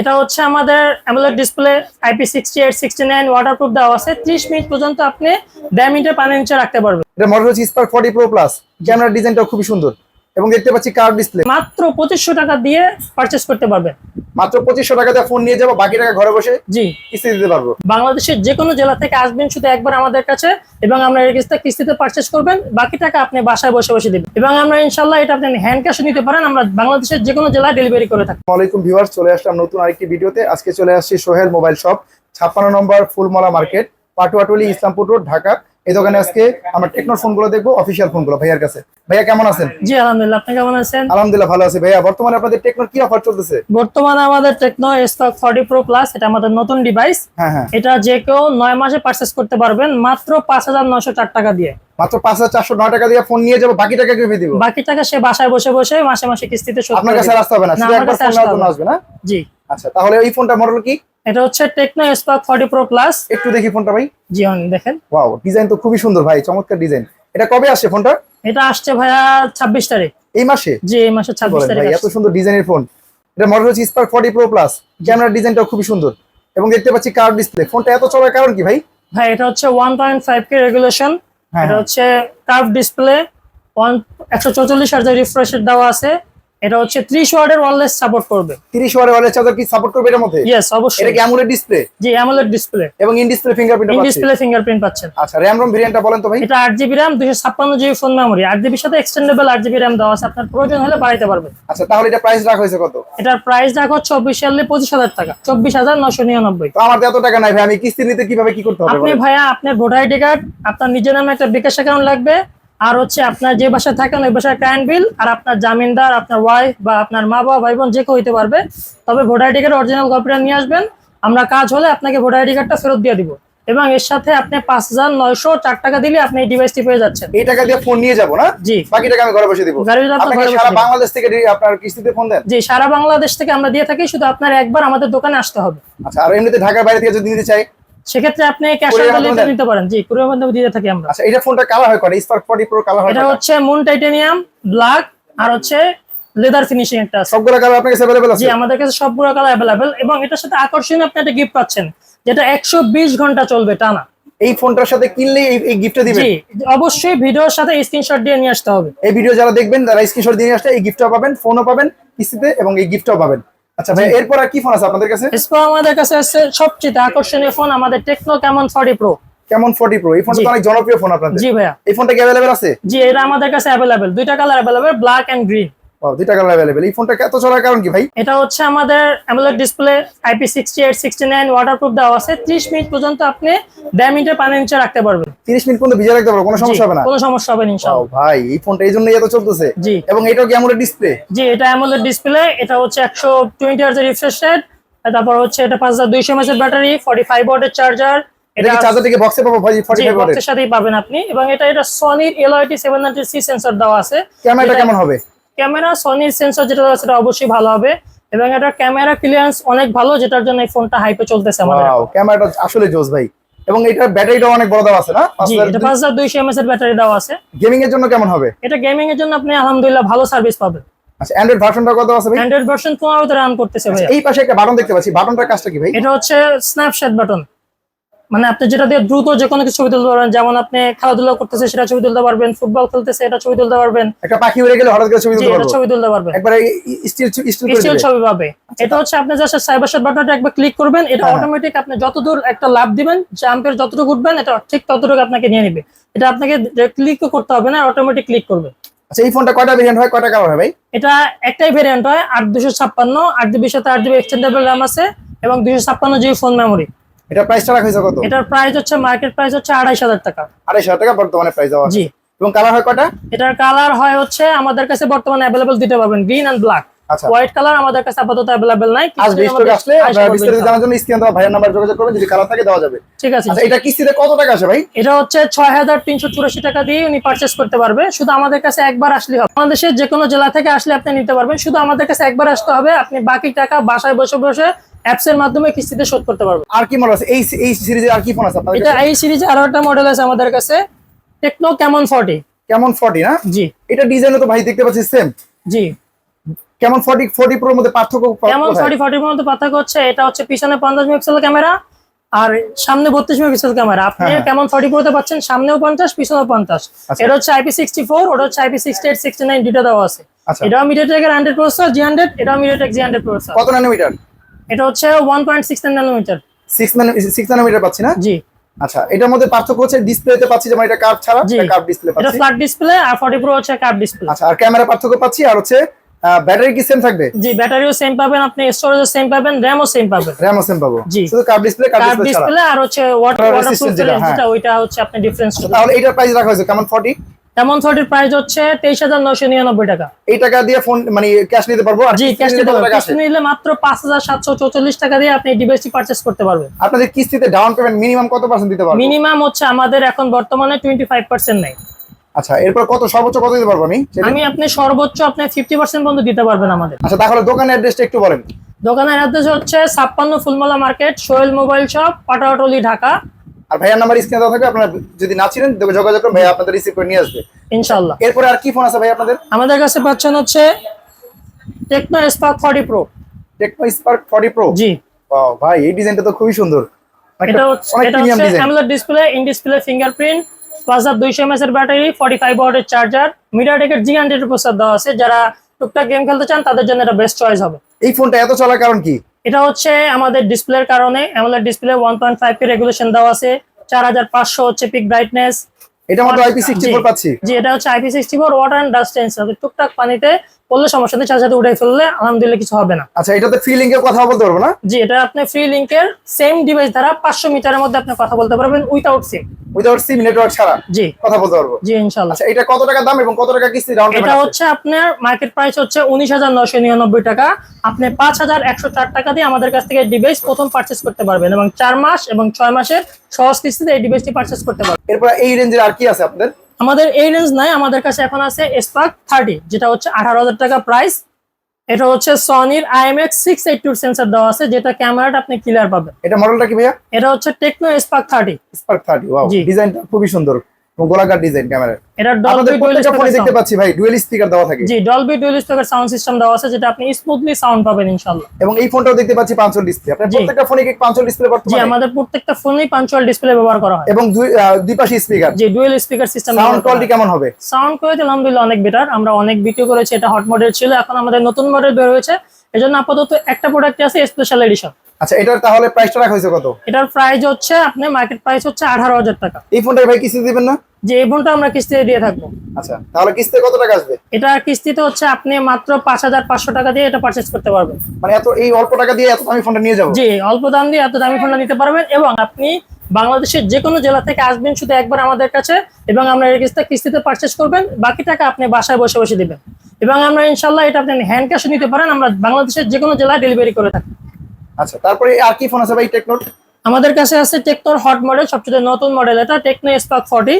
এটা হচ্ছে আমাদের AMOLED display IP sixty eight sixty nine waterproof দেওয়া আছে। ত্রিশ মিনিট পর্যন্ত আপনি দেড় মিনিটের পানি নিচে রাখতে পারবেন। এটা মডেল হচ্ছে স্পার্ক ফর্টি প্রো প্লাস ক্যামেরার ডিজাইনটাও খুবই সুন্দর। এবং দেখতে পাচ্ছি কার ডিসপ্লে মাত্র পঁচিশশো টাকা দিয়ে পারচেস করতে পারবেন। মাত্র পঁচিশশো টাকা দিয়ে ফোন নিয়ে যাব বাকি টাকা ঘরে বসে জি। কিস্তি দিতে পারব। বাংলাদেশের যে কোনো জেলা থেকে আসবেন শুধু একবার আমাদের কাছে এবং আমরা এর কিস্তি কিস্তিতে পারচেস করবেন বাকি টাকা আপনি বাসায় বসে বসে দিবেন। এবং আমরা ইনশাল্লাহ এটা আপনি হ্যান্ড ক্যাশে নিতে পারেন আমরা বাংলাদেশের যে কোনো জেলায় ডেলিভারি করে থাকি আসসালামাইকুম ভিউয়ার্স চলে আসলাম নতুন আরেকটি ভিডিওতে। আজকে চলে আসছি সোহেল মোবাইল শপ ছাপ্পান্ন নম্বর ফুলমালা মার্কেট পাটুয়াটুলি ইসলামপুর রোড ঢাকা এই দোকানে আজকে আমরা টেকনোর ফোনগুলো দেখব অফিসিয়াল ফোনগুলো ভাইয়ার কাছে। ভাইয়া কেমন আছেন? জি আলহামদুলিল্লাহ আপনি কেমন আছেন? আলহামদুলিল্লাহ ভালো আছে। ভাইয়া বর্তমানে আপনাদের টেকনোর কি অফার চলতেছে? বর্তমানে আমাদের Tecno stock forty pro plus এটা আমাদের নতুন ডিভাইস হ্যাঁ হ্যাঁ। এটা যে কেউ নয় মাসে পারচেস করতে পারবেন মাত্র পাঁচ হাজার নশো চার টাকা দিয়ে। মাত্র পাঁচ হাজার চারশো নয় টাকা দিয়ে ফোন নিয়ে যাব বাকি টাকা কেটে দিব? বাকি টাকা সে বাসায় বসে বসে মাসে মাসে কিস্তিতে শোধ আপনার কাছে। আসতে হবে না শুধু একবার ফোন। আসবে না? জি। আচ্ছা তাহলে এই ফোনটা মডেল কি? এটা হচ্ছে Tecno stock forty pro plus একটু দেখি ফোনটা ভাই। জি হন দেখেন। ওয়াও ডিজাইন তো খুবই সুন্দর ভাই চমৎকার ডিজাইন এটা কবে আসছে ফোনটা? এটা আসছে ভাইয়া ছাব্বিশ তারিখ। এই মাসে? জি এই ছাব্বিশ বলেন তারিখ ভাই এত সুন্দর ডিজাইনের ফোন এটা মডেল হচ্ছে স্পার্ক ফর্টি প্রো প্লাস ক্যামেরার ডিজাইনটাও খুবই সুন্দর। এবং দেখতে পাচ্ছি কার্ভ ডিসপ্লে ফোনটা এত চলার কারণ কি ভাই? ভাই এটা হচ্ছে one point five K regulation হ্যাঁ, এটা হ্যাঁ। হচ্ছে কার্ভ ডিসপ্লে ওয়ান একশো চৌচল্লিশ হাজার রিফ্রেশের দেওয়া আছে। এটা হচ্ছে ত্রিশ ওয়ার্ডের ওয়ারলেস সাপোর্ট করবে। তিরিশ ওয়ারের ওয়ালের চার্জার কি সাপোর্ট করবে এটার মধ্যে? ইয়েস এটা কি অ্যামুলেট ডিসপ্লে জি অ্যামোলেড ডিসপ্লে এবং in display fingerprint in display fingerprint পাচ্ছেন। আচ্ছা র্যাম রম ভেরিয়েন্টটা বলেন তো ভাই। এটা আট জিবি র্যাম দুশো ছাপ্পান্ন জিবি ফোন মেমোরি আট জিবির সাথে এক্সটেন্ডেবল আট জিবি র্যাম দেওয়া আছে। আপনার প্রয়োজন হলে বাড়াইতে পারবেন। আচ্ছা তাহলে এটা প্রাইস রাখা হয়েছে কত? এটার প্রাইস রাখো সালে পঁচিশ হাজার টাকা। চব্বিশ হাজার নশো নিরানব্বই। তো আমার এত টাকা নাই ভাই আমি কিস্তি নিতে কীভাবে কি করতে হবে আপনি ভাইয়া আপনার ভোটার আইডি কার্ড আপনার নিজের নামে একটা বিকাশ অ্যাকাউন্ট লাগবে। আর হচ্ছে আপনার যে বাসায় থাকেন ওই বাসায় কারেন্ট বিল আর আপনার জামিনদার আপনার ওয়াইফ বা আপনার মা বাবা ভাই বোন যে কেউ হইতে পারবে তবে ভোটার আইডি কার্ড অরিজিনাল কপিটা নিয়ে আসবেন। আমরা কাজ হলে আপনাকে ভোটার আইডি কার্ডটা ফেরত দিয়ে দিব। এবং এর সাথে আপনি পাঁচ হাজার নয়শো চার টাকা দিলে আপনি এই ডিভাইসটি পেয়ে যাচ্ছেন। এই টাকা দিয়ে ফোন নিয়ে যাব না? জি। বাকি টাকা আমি ঘরে বসে দিব। সারা বাংলাদেশ থেকে আপনার কিস্তিতে ফোন দেন? জি সারা বাংলাদেশ থেকে আমরা দিয়ে থাকি শুধু আপনার একবার আমাদের দোকানে আসতে হবে। আচ্ছা আর এমনিতে ঢাকার বাইরে থেকে যদি নিতে চাই সেক্ষেত্রে আপনি ক্যাশ অন ডেলিভারি নিতে পারেন। জি কুরিয়ার মাধ্যমে দিয়ে থাকি আমরা। আচ্ছা এটা ফোনটা কালার হয় করে স্পার্ক ফর্টি প্রো কালার হয় এটা হচ্ছে মুন টাইটেনিয়াম ব্ল্যাক আর হচ্ছে লেদার ফিনিশিং একটা সবগুলো কালার আপনার কাছে অ্যাভেলেবল আছে? জি আমাদের কাছে সবগুলো কালার অ্যাভেলেবেল এবং এটার সাথে আকর্ষণীয় আপনি একটা গিফট পাচ্ছেন যেটা একশো বিশ ঘণ্টা চলবে টানা। এই ফোনটার সাথে কিনলে এই- গিফটটা দিবেন? জি অবশ্যই ভিডিওর সাথে স্ক্রিনশট দিয়ে নিয়ে আসতে হবে। এই ভিডিও যারা দেখবেন তারা স্ক্রিনশট দিয়ে নিয়ে আসলে এই গিফটটাও পাবেন ফোনও পাবেন কিস্তিতে এবং এই গিফটটাও পাবেন। আচ্ছা ভাই এরপর আর কি ফোন আছে আপনাদের কাছে? এরপর আমাদের কাছে আছে সবচেয়ে আকর্ষণীয় ফোন আমাদের Tecno Camon forty pro Camon forty pro এই ফোনটা তো অনেক জনপ্রিয় ফোন আপনাদের। জি ভাইয়া। এই ফোনটা কি অ্যাভেলেবেল আছে? জি এটা আমাদের কাছে অ্যাভেলেবেল দুইটা colour available black and green ও দুইটা কালার অ্যাভেলেবেল এই ফোনটা এত চলার কারণ কি ভাই? এটা হচ্ছে আমাদের AMOLED display IP sixty eight sixty nine waterproof দেওয়া আছে। ত্রিশ মিনিট পর্যন্ত আপনি মিনিটে পানি নিচে রাখতে পারবেন। তিরিশ মিনিট পর্যন্ত ভিজে রাখতে পারব কোনো সমস্যা হবে না। কোনো সমস্যা হবে না ইনশাআল্লাহ ভাই এই ফোনটা এই জন্যই এত চলতেছে। জি। এবং এটাও কি এমন ডিসপ্লে জি এটা অ্যামোলেড ডিসপ্লে এটা হচ্ছে একশো টোয়েন্টি হার্জের রিফ্রেশ রেট তারপর হচ্ছে এটা পাঁচ হাজার দুইশো এমএস ব্যাটারি ফর্টি ফাইভ ওয়াটের চার্জার এটা চার্জার থেকে বক্সে পাবো? ভাই ফর্টি জি বক্সের সাথেই পাবেন আপনি। এবং এটা এটা সনির LYT seven ninety C sensor দেওয়া আছে। ক্যামেরাটা কেমন হবে? ক্যামেরা সনির সেন্সর যেটা আছে সেটা অবশ্যই ভালো হবে এবং এটা ক্যামেরা ক্লিয়ারেন্স অনেক ভালো যেটার জন্য এই ফোনটা হাইপে চলতেছে আমাদের। ওয়াও ক্যামেরাটা আসলে জোস ভাই। এবং এটার ব্যাটারিটাও অনেক বড় দেওয়া আছে না? জি এটা পাঁচ হাজার দুইশো এমএস এর ব্যাটারি দাও আছে। গেমিং এর জন্য কেমন হবে? এটা গেমিং এর জন্য আপনি আলহামদুলিল্লাহ ভালো সার্ভিস পাবেন। আচ্ছা অ্যান্ড্রয়েড ভার্সনটা কত আছে ভাই? অ্যান্ড্রয়েড ভার্সন পনেরোতে রান করতেছে ভাইয়া। এই পাশে একটা বাটন দেখতে পাচ্ছি। বাটনটার কাজটা কি ভাই? এটা হচ্ছে স্ন্যাপশট বাটন মানে আপনি যেটা দিয়ে দ্রুত যে কোনো কিছু ছবি তুলতে পারবেন যেমন আপনি খেলাধুলা করতেছে সেটা ছবি তুলতে পারবেন ফুটবল খেলতেছে এটা ছবি তুলতে পারবেন। একটা পাখি উড়ে গেলে হঠাৎ করে ছবি তুলতে এটা পারব। ছবি তুলতে পারবেন। একবারে স্টিল স্টিল ছবি পাবে। এটা হচ্ছে আপনি জাস্ট সাইবার শট বাটনটা একবার ক্লিক করবেন এটা হ্যাঁ। অটোমেটিক আপনি যতদূর একটা লাভ দিবেন জাম্পের যতটুকু উঠবেন এটা ঠিক ততটুকু আপনাকে নিয়ে নিবে। এটা আপনাকে ক্লিকও করতে হবে না অটোমেটিক ক্লিক করবে। আচ্ছা এই ফোনটা কয়টা ভেরিয়েন্ট হয় কয়টা কালার হয় ভাই? এটা একটাই ভেরিয়েন্ট হয় আট দুশো ছাপ্পান্ন আট জিবির সাথে আট জিবি এক্সটেন্ডেবল র্যাম আছে এবং দুশো ছাপ্পান্ন জিবি ফোন মেমোরি এটা প্রাইসটা রাখা হয়েছে কত? এটার প্রাইস হচ্ছে মার্কেট প্রাইস হচ্ছে আড়াইশ হাজার টাকা। আড়াইশো হাজার টাকা বর্তমানে প্রাইস দেওয়া আছে। জি এবং কালার হয় কয়টা? এটার কালার হয় হচ্ছে আমাদের কাছে বর্তমানে অ্যাভেলেবল দিতে পারবেন গ্রিন এন্ড ব্ল্যাক আচ্ছা। হোয়াইট কালার আমাদের কাছে আপাতত অ্যাভেলেবল নাই আজ আসলে আপনারা বিস্তারিত জানার জন্য স্ক্রিন দেওয়া ভাইয়ের নাম্বার যোগাযোগ করবেন যদি কালার থাকে দেওয়া যাবে। ঠিক আছে আচ্ছা এটা কিস্তিতে কত টাকা আসে ভাই? এটা হচ্ছে ছয় হাজার তিনশো চুরাশি টাকা দিয়ে উনি পারচেস করতে পারবে। শুধু আমাদের কাছে একবার আসলে হবে। বাংলাদেশের যে কোনো জেলা থেকে আসলে আপনি নিতে পারবেন। শুধু আমাদের কাছে একবার আসতে হবে। আপনি বাকি টাকা বাসায় বসে বসে অ্যাপস এর মাধ্যমে কিস্তিতে শোধ করতে পারবেন আর কি মডেল আছে? এই এই সিরিজের আর কি ফোন আছে আপনাদের এটা এই সিরিজে আরও একটা মডেল আছে আমাদের কাছে। টেকনো কেমন ফর্টি কেমন ফর্টি না? জি। এটা ডিজাইনও তো ভাই দেখতে পাচ্ছি সেম জি। কেমন ফর্টি ফর্টি প্রোর মধ্যে পার্থক্য ক- কেমন কোথায়? ফর্টি মধ্যে পার্থক্য হচ্ছে এটা হচ্ছে পিছনে পঞ্চাশ মেগাপিক্সেল ক্যামেরা আর সামনে বত্রিশ মেগাপিক্সেল ক্যামেরা। আপনি। কেমন ফর্টি প্রোতে পাচ্ছেন সামনেও পঞ্চাশ পিছনেও পঞ্চাশ। আচ্ছা। এটা হচ্ছে আইপি সিক্সটি ফোর ওটা হচ্ছে IP sixty eight sixty nine দুটো দেওয়া আছে এটাও মিডিয়াটেকের হান্ড্রেড প্রসেসর জি হান্ড্রেড এটাও মিডিয়াটেক জি হান্ড্রেড প্রসেসর কত ন্যানোমিটার এটা হচ্ছে one point six nanometre six six nanometre পাচ্ছি না? জি। আচ্ছা এটার মধ্যে পার্থক্য হচ্ছে ডিসপ্লেতে পাচ্ছি যেমন এটা কার্ভ ছাড়া জি। কার্ভ ডিসপ্লে পাচ্ছি এটা ফ্ল্যাট ডিসপ্লে আর ফর্টি প্রো হচ্ছে কার্ভ ডিসপ্লে আচ্ছা আর ক্যামেরা পার্থক্য পাচ্ছি আর হচ্ছে ব্যাটারি কি সেম থাকবে? জি ব্যাটারিও সেম পাবেন আপনি স্টোরেজও সেম পাবেন র্যামও সেম পাবেন। র্যামও সেম পাবো। জি। শুধু কার্ভ ডিসপ্লে কার্ভ ডিসপ্লে আর হচ্ছে ওয়াটার ওয়াটারপ্রুফ হ্যাঁ। যেটা ওইটা হচ্ছে আপনি ডিফারেন্স তাহলে এটার প্রাইস রাখা হয়েছে কেমন? 40 এমন থর্টির প্রাইস হচ্ছে তেইশ হাজার নশো নিরানব্বই টাকা। এই টাকা দিয়ে ফোন মানে ক্যাশ নিতে পারব? আর জি ক্যাশ কত টাকা নিলে মাত্র পাঁচ হাজার সাতশো চৌচল্লিশ টাকা দিয়ে আপনি ডিভাইসটি পারচেস করতে পারবেন। আপনাদের কিস্তিতে ডাউন পেমেন্ট মিনিমাম কত পার্সেন্ট দিতে পারব? মিনিমাম হচ্ছে আমাদের এখন বর্তমানে টোয়েন্টি ফাইভ পার্সেন্ট নেই। আচ্ছা এরপর কত সর্বোচ্চ কত দিতে পারব আমি? আমি আপনি সর্বোচ্চ আপনি ফিফটি পার্সেন্ট পর্যন্ত দিতে পারবেন আমাদের। আচ্ছা তাহলে দোকানের অ্যাড্রেসটা একটু বলেন। দোকানের অ্যাড্রেস হচ্ছে ছাপ্পান্ন Fulmala market Sohel mobile shop Patatuli Dhaka. আর ভাইয়ার নাম্বার স্ক্রিনে দেওয়া থাকবে আপনারা যদি না তবে যোগাযোগ করুন ভাইয়া আপনাদের রিসিভ করে নিয়ে আসবে। ইনশাল্লাহ এরপরে আর কি ফোন আছে ভাই আপনাদের? আমাদের কাছে পাচ্ছেন হচ্ছে Tecno Spark forty pro Tecno Spark 40 pro জি। ওয়াও ভাই এই ডিজাইনটা তো খুবই সুন্দর। এটা হচ্ছে এটা হচ্ছে AMOLED display in display fingerprint plus আর দুইশো এমএস এর ব্যাটারি ফর্টি ফাইভ ওয়াটের চার্জার মিডিয়াটেকের জি হান্ড্রেড প্রসার দেওয়া আছে। যারা টুকটাক গেম খেলতে চান তাদের জন্য এটা বেস্ট চয়েস হবে। এই ফোনটা এত চলার কারণ কি? এটা হচ্ছে আমাদের ডিসপ্লের কারণে। AMOLED display one point five K regulation দেওয়া আছে। চার হাজার পাঁচশো হচ্ছে পিক ব্রাইটনেস এটা মতো আইপি সিক্সটি ফোর পাচ্ছি। জি এটা হচ্ছে IP sixty four water and dust sensor টুকটাক পানিতে পড়লে সমস্যা নেই সাথে সাথে উঠে ফেললে আলহামদুলিল্লাহ কিছু হবে না। আচ্ছা এটাতে ফ্রি লিঙ্কের কথা বলতে পারব না? জি এটা আপনি ফ্রি লিঙ্কের সেম ডিভাইস দ্বারা পাঁচশো মিটারের মধ্যে আপনি কথা বলতে পারবেন without SIM without SIM network ছাড়া? জি। কথা বলতে পারব। জি ইনশাল্লাহ আচ্ছা এটা কত টাকা দাম এবং কত টাকা কিস্তি ডাউন এটা হচ্ছে আপনার মার্কেট প্রাইস হচ্ছে উনিশ হাজার নশো নিরানব্বই টাকা। আপনি পাঁচ হাজার একশো চার টাকা দিয়ে আমাদের কাছ থেকে ডিভাইস প্রথম পারচেস করতে পারবেন এবং চার মাস এবং ছয় মাসের সহজ কিস্তিতে এই ডিভাইসটি পারচেস করতে পারবেন। এরপর এই রেঞ্জের আর কি আছে আপনাদের? আমাদের এই রেঞ্জ নাই আমাদের কাছে এখন আছে স্পার্ক থার্টি যেটা হচ্ছে আঠারো হাজার টাকা প্রাইস এটা হচ্ছে সনির IMX six eight two sensor দেওয়া আছে যেটা ক্যামেরাটা আপনি ক্লিয়ার পাবেন। এটা মডেলটা কি ভাইয়া? এটা হচ্ছে Tecno Spark thirty Spark thirty. ডিজাইনটা খুবই সুন্দর। গোলাকার ডিজাইন ক্যামেরা এটা ডলবি প্রত্যেকটা ফোনে দেখতে পাচ্ছি ভাই ডুয়েল স্পিকার দেওয়া থাকে। জি Dolby dual speaker sound system দেওয়া আছে যেটা আপনি স্মুথলি সাউন্ড পাবেন ইনশাল্লাহ এবং এই ফোনটাও দেখতে পাচ্ছি পাঁচল ডিসপ্লে আপনার জি। প্রত্যেকটা ফোনে কি পাঁচল ডিসপ্লে জি আমাদের প্রত্যেকটা ফোনেই পাঞ্চুয়াল ডিসপ্লে ব্যবহার করা হয়। এবং দুই দুই পাশে স্পিকার যে dual speaker system sound quality কেমন হবে? সাউন্ড কোয়ালিটি আলহামদুলিল্লাহ অনেক বেটার আমরা অনেক ভিডিও করেছি এটা হট মডেল ছিল এখন আমাদের নতুন মডেল বের হয়েছে। এজন্য আপাতত একটা প্রোডাক্ট আছে স্পেশাল এডিশন আচ্ছা এটার তাহলে প্রাইসটা রাখা হয়েছে কত? এটার প্রাইস হচ্ছে আপনি মার্কেট প্রাইস হচ্ছে আঠারো হাজার টাকা। এই ফোনটা ভাই কিস্তি দিবেন না? যে এই ফোনটা আমরা কিস্তিতে দিয়ে থাকব। আচ্ছা তাহলে কিস্তিতে কত টাকা আসবে? এটা কিস্তিতে হচ্ছে আপনি মাত্র পাঁচ হাজার পাঁচশো টাকা দিয়ে এটা পারচেস করতে পারবেন। মানে এত এই অল্প টাকা দিয়ে এত আমি ফোনটা নিয়ে যাব? জি অল্প দাম দিয়ে এত দামি ফোনটা নিতে পারবেন এবং আপনি বাংলাদেশের যে কোনো জেলা থেকে আসবেন শুধু একবার আমাদের কাছে এবং আমরা এর কিস্তি কিস্তিতে পারচেস করবেন। বাকি টাকা আপনি বাসায় বসে বসে দিবেন। এবং আমরা ইনশাল্লাহ এটা আপনি হ্যান্ড ক্যাশে নিতে পারেন। আমরা বাংলাদেশের যে কোনো জেলায় ডেলিভারি করে থাকি আচ্ছা তারপরে আর কি ফোন আছে ভাই টেকনোর আমাদের কাছে আছে টেকনোর হট মডেল সবচেয়ে নতুন মডেল এটা টেকনো স্পার্ক ফর্টি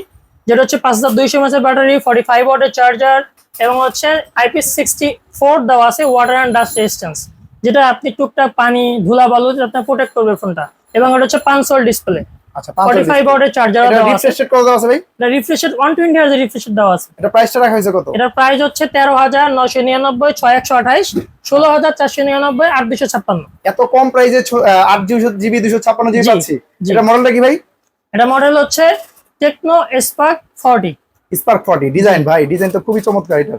যেটা হচ্ছে পাঁচ হাজার দুইশো ব্যাটারি ফর্টি ফাইভ ওয়াটের চার্জার এবং হচ্ছে আইপি সিক্সটি ফোর দেওয়া আছে ওয়াটার অ্যান্ড ডাস্ট রেজিস্ট্যান্স যেটা আপনি টুকটাক পানি, ধুলা বালু আপনার প্রোটেক্ট করবে ফোনটা এবং এটা হচ্ছে পাঁচশোল ডিসপ্লে আচ্ছা ফর্টি ফাইভ ওয়াটের চার্জার দেওয়া আছে। রিফ্রেশ কত দেওয়া ভাই? এটা দেওয়া এটা প্রাইসটা রাখা হয়েছে কত? প্রাইস হচ্ছে এত কম প্রাইসে জিবি দুশো ছাপ্পান্ন জিবি জি, পাচ্ছি। এটা মডেলটা কি ভাই? এটা মডেল হচ্ছে Tecno Spark forty Spark forty design ভাই ডিজাইন তো খুবই চমৎকার এটা।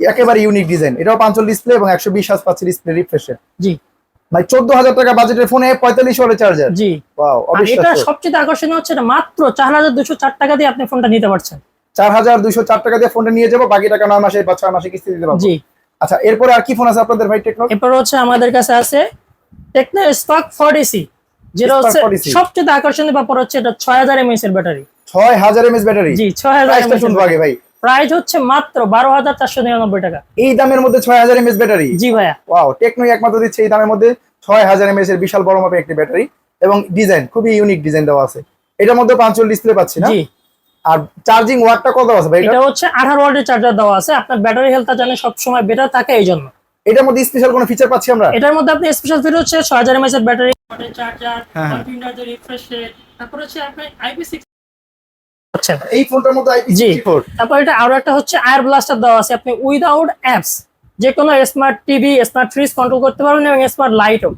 একেবারে ইউনিক ডিজাইন এটাও পাঁচল ডিসপ্লে এবং একশো বিশ হাজ পাচ্ছে ডিসপ্লে রিফ্রেশের জি। ভাই চোদ্দ হাজার টাকা বাজেটের ফোনে পঁয়তাল্লিশ ওয়াটের চার্জার জি। ওয়াও এটা সবচেয়ে আকর্ষণীয় হচ্ছে এটা মাত্র চার হাজার দুশো চার টাকা দিয়ে আপনি ফোনটা নিতে পারছেন। চার হাজার দুশো চার টাকা দিয়ে ফোনটা নিয়ে যাব বাকি টাকা নয় মাসে বা ছয় মাসে কিস্তি দিতে পারব। জি। আচ্ছা এরপরে আর কি ফোন আছে আপনাদের ভাই টেকনো এরপর হচ্ছে আমাদের কাছে আছে টেকনো স্পার্ক ফর্টি সি যেটা হচ্ছে 40C সবচেয়ে আকর্ষণীয় ব্যাপার হচ্ছে এটা ছয় হাজার এমএস এর ব্যাটারি ছয় হাজার এমএস ব্যাটারি জি ছয় হাজার শুনব আগে ভাই। প্রাইস হচ্ছে মাত্র বারো হাজার চারশো নিরানব্বই টাকা। এই দামের মধ্যে ছয় হাজার এমএস ব্যাটারি? জি ভাইয়া। ওয়াও টেকনো একমাত্র দিচ্ছে এই দামের মধ্যে ছয় হাজার এমএস এর বিশাল বড় মাপের একটি ব্যাটারি এবং ডিজাইন খুবই ইউনিক ডিজাইন দেওয়া আছে। এটার মধ্যে পাঁচল ডিসপ্লে পাচ্ছি না? আর চার্জিং ওয়াটটা কত আছে ভাই? এটা হচ্ছে আঠারো ওয়াটের চার্জার দেওয়া আছে। আপনার ব্যাটারি হেলথটা জানে সবসময় বেটার থাকে এই জন্য। এটার মধ্যে স্পেশাল কোনো ফিচার পাচ্ছি আমরা? এটার মধ্যে আপনি স্পেশাল ফিট হচ্ছে ছয় হাজার এমএস এর ব্যাটারি চার্জার। কন্টিনিউয়ার রিফ্রেশ রেট তারপর হচ্ছে আপনি আইপি সিক্স আচ্ছা এই ফোনটার মধ্যে আইপি জি। তারপর এটা আরও একটা হচ্ছে আয়ার ব্লাস্টার দেওয়া আছে। আপনি উইদাউট অ্যাপস যে কোনো smart TV smart fridge control করতে পারবেন এবং স্মার্ট লাইটও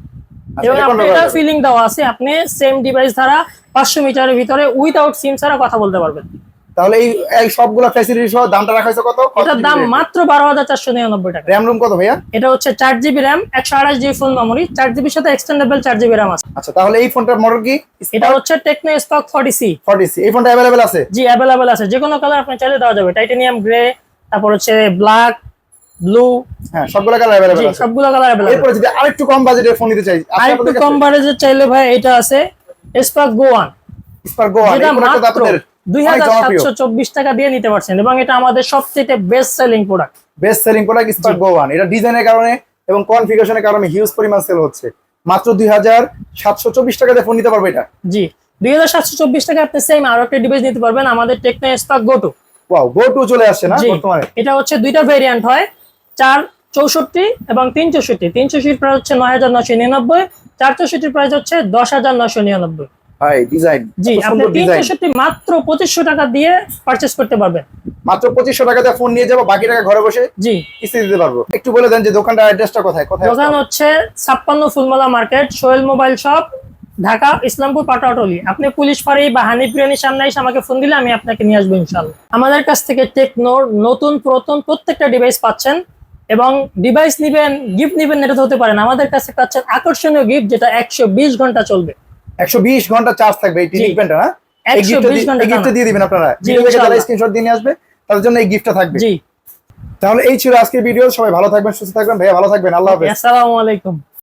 আচ্ছা, এবং আপনার এটা ফিলিং দেওয়া আছে আপনি সেম ডিভাইস দ্বারা পাঁচশো মিটারের ভিতরে উইদাউট সিম ছাড়া কথা বলতে পারবেন। তাহলে এই এই সবগুলো ফ্যাসিলিটি সহ দামটা রাখা হয়েছে কত? এটার দাম মাত্র বারো হাজার চারশো নিরানব্বই টাকা। র্যাম রুম কত ভাইয়া? এটা হচ্ছে চার জিবি র্যাম একশো আঠাশ জিবি ফুল মেমোরি চার জিবির সাথে এক্সটেন্ডেবল চার জিবি র্যাম আছে। আচ্ছা তাহলে এই ফোনটার মডেল কি? এটা হচ্ছে Tecno stock forty C forty এই ফোনটা অ্যাভেলেবেল আছে? জি অ্যাভেলেবেল আছে। যে কোনো কালার আপনি চাইলে দেওয়া যাবে। টাইটানিয়াম গ্রে তারপর হচ্ছে ব্ল্যাক ব্লু হ্যাঁ সবগুলো কালার অ্যাভেলেবেল আছে। সবগুলো কালার অ্যাভেলেবেল এরপরে যদি আরেকটু কম বাজেটের ফোন নিতে চাই আর একটু কম বাজেটের চাইলে ভাই এটা আছে Spark Go one Spark Go যেটা মাত্র আপনাদের দুই অনেক হাজার জনপ্রিয় সাতশো চব্বিশ টাকা দিয়ে নিতে পারছেন এবং এটা আমাদের সবচেয়ে best selling product best selling product Spark Go one এটা ডিজাইনের কারণে এবং কনফিগারেশনের কারণে হিউজ পরিমাণ সেল হচ্ছে। মাত্র দুই হাজার সাতশো চব্বিশ টাকাতে ফোন নিতে পারবে এটা। জি। দুই হাজার সাতশো চব্বিশ টাকা আপনি সেম আরও একটা ডিভাইস নিতে পারবেন আমাদের Tecno Spark Go two wow Go two চলে আসছে না বর্তমানে? এটা হচ্ছে দুইটা ভেরিয়েন্ট হয় চার চৌষট্টি এবং তিন চৌষট্টি। তিন চৌষট্টির প্রাইস হচ্ছে নয় হাজার নশো নিরানব্বই চার চৌষট্টির প্রাইস হচ্ছে দশ হাজার নশো নিরানব্বই। ভাই ডিজাইন জি আপনি মাত্র টাকা দিয়ে করতে পারবেন। মাত্র টাকাতে ফোন নিয়ে যাব বাকি টাকা ঘরে বসে জি। কিস্তি দিতে পারব। একটু বলে দেন যে দোকানটা অ্যাড্রেসটা কোথায়? কোথায় দোকান হচ্ছে ছাপ্পান্ন Fulmala market Sohel mobile shop Dhaka Islampur Patatuli আপনি পুলিশ ফাঁড়ি বা হানি বিরিয়ানির সামনে এসে আমাকে ফোন দিলে আমি আপনাকে নিয়ে আসব ইনশাল্লাহ আমাদের কাছ থেকে টেকনোর নতুন পুরাতন প্রত্যেকটা ডিভাইস পাচ্ছেন এবং ডিভাইস নিবেন গিফট নিবেন এটা হতে পারেন আমাদের কাছে পাচ্ছেন আকর্ষণীয় গিফট যেটা একশো বিশ ঘণ্টা চলবে। একশো বিশ ঘণ্টা চার্জ থাকবে এই জি। টিকপেনটা না? এই 120 ঘণ্টা গিফট দিয়ে দিবেন আপনারা। ভিডিও দেখে যারা স্ক্রিনশট দিয়ে নিয়ে আসবে তাদের জন্য এই গিফটটা থাকবে। জি। তাহলে এই ছিল আজকের ভিডিও সবাই ভালো থাকবেন সুস্থ থাকবেন। ভাইয়া ভালো থাকবেন। আল্লাহ হাফেজ। আসসালামু আলাইকুম।